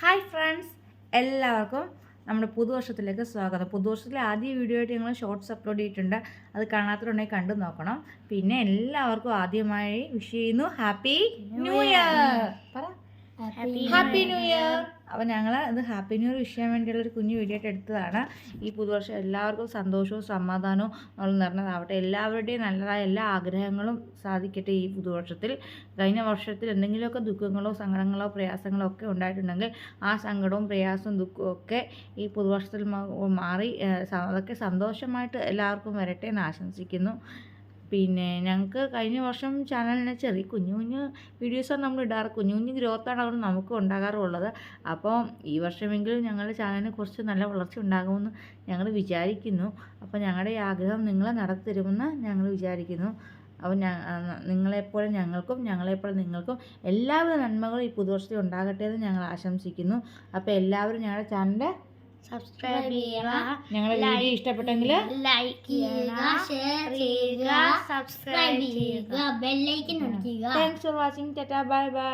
Hi friends എല്ലാവർക്കും നമ്മുടെ പുതുവർഷത്തിലേക്ക് സ്വാഗതം. പുതുവർഷത്തിലെ ആദ്യ വീഡിയോ ആയിട്ട് ഞങ്ങൾ ഷോർട്സ് അപ്ലോഡ് ചെയ്തിട്ടുണ്ട്. അത് കാണാത്തവരുണ്ടെങ്കിൽ കണ്ടു നോക്കണം. പിന്നെ എല്ലാവർക്കും ആദ്യമായി വിഷ് ചെയ്യുന്നു. ഹാപ്പി ന്യൂ ഇയർ പറ. ഹാപ്പി ന്യൂ ഇയർ അപ്പോൾ ഞങ്ങൾ ഇത് ഹാപ്പി ന്യൂ ഇയർ വിഷ് ചെയ്യാൻ വേണ്ടിയുള്ള ഒരു കുഞ്ഞു വീഡിയോ ആയിട്ട് എടുത്തതാണ്. ഈ പുതുവർഷം എല്ലാവർക്കും സന്തോഷവും സമാധാനവും നമ്മൾ നിറഞ്ഞതാവട്ടെ. എല്ലാവരുടെയും നല്ലതായ എല്ലാ ആഗ്രഹങ്ങളും സാധിക്കട്ടെ ഈ പുതുവർഷത്തിൽ. കഴിഞ്ഞ വർഷത്തിൽ എന്തെങ്കിലുമൊക്കെ ദുഃഖങ്ങളോ സങ്കടങ്ങളോ പ്രയാസങ്ങളോ ഒക്കെ ഉണ്ടായിട്ടുണ്ടെങ്കിൽ ആ സങ്കടവും പ്രയാസവും ദുഃഖവും ഒക്കെ ഈ പുതുവർഷത്തിൽ മാറി. അതൊക്കെ സന്തോഷമായിട്ട് എല്ലാവർക്കും വരട്ടെ എന്ന് ആശംസിക്കുന്നു. പിന്നെ ഞങ്ങൾക്ക് കഴിഞ്ഞ വർഷം ചാനലിന് ചെറിയ കുഞ്ഞു കുഞ്ഞു വീഡിയോസാണ് നമ്മൾ ഇടാറ്. കുഞ്ഞു കുഞ്ഞു ഗ്രോത്താണ് അവർ നമുക്ക് ഉണ്ടാകാറുള്ളത്. അപ്പോൾ ഈ വർഷമെങ്കിലും ഞങ്ങളുടെ ചാനലിന് കുറച്ച് നല്ല വളർച്ച ഉണ്ടാകുമെന്ന് ഞങ്ങൾ വിചാരിക്കുന്നു. അപ്പോൾ ഞങ്ങളുടെ ആഗ്രഹം നിങ്ങൾ നടത്തിത്തരുമെന്ന് ഞങ്ങൾ വിചാരിക്കുന്നു. അപ്പോൾ നിങ്ങളെപ്പോലെ ഞങ്ങൾക്കും ഞങ്ങളെപ്പോലെ നിങ്ങൾക്കും എല്ലാവിധ നന്മകളും ഈ പുതുവർഷത്തിൽ ഉണ്ടാകട്ടെ എന്ന് ഞങ്ങൾ ആശംസിക്കുന്നു. അപ്പോൾ എല്ലാവരും ഞങ്ങളുടെ ചാനലിന്റെ സബ്സ്ക്രൈബ് ചെയ്യുക. ഞങ്ങളുടെ വീഡിയോ ഇഷ്ടപ്പെട്ടെങ്കിൽ ലൈക്ക് ചെയ്യുക. ഷെയർ ചെയ്യുക. സബ്സ്ക്രൈബ് ചെയ്യുക. ബെല്ലൈക്കൻ അടിക്കുക thanks for watching tata bye bye